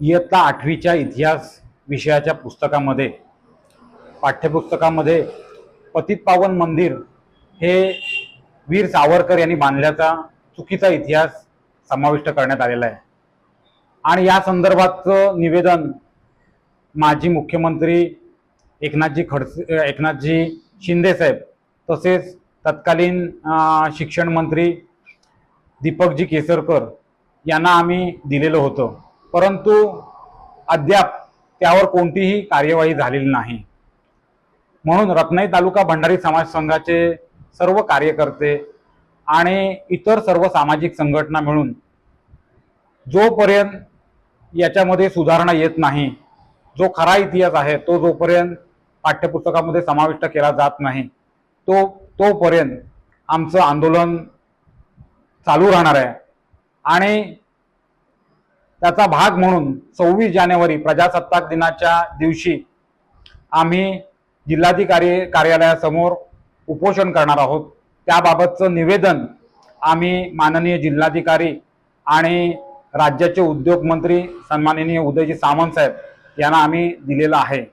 इयत्ता आठवीच्या इतिहास विषयाच्या पुस्तकामध्ये पाठ्यपुस्तकामध्ये पतित पावन मंदिर हे वीर सावरकर यांनी बांधल्याचा चुकीचा इतिहास समाविष्ट करण्यात आलेला आहे. आणि या संदर्भातचं निवेदन माजी मुख्यमंत्री एकनाथजी खडसे एकनाथजी शिंदेसाहेब तसेच तत्कालीन शिक्षण मंत्री दीपकजी केसरकर यांना आम्ही दिलेलं होतं. परंतु अद्याप त्यावर कोणतीही कार्यवाही झालेली नाही. म्हणून रत्नाई तालुका भंडारी समाज संघाचे सर्व कार्यकर्ते आणि इतर सर्व सामाजिक संघटना मिळून जोपर्यंत याच्यामध्ये सुधारणा येत नाही जो खरा इतिहास आहे तो जोपर्यंत पाठ्यपुस्तकामध्ये समाविष्ट केला जात नाही तो तोपर्यंत आमचं आंदोलन चालू राहणार आहे. आणि त्याचा भाग म्हणून सव्वीस जानेवारी प्रजासत्ताक दिनाच्या दिवशी आम्ही जिल्हाधिकारी कार्यालयासमोर उपोषण करणार आहोत. त्याबाबतचं निवेदन आम्ही माननीय जिल्हाधिकारी आणि राज्याचे उद्योगमंत्री सन्माननीय उदयजी सामंत साहेब यांना आम्ही दिलेलं आहे.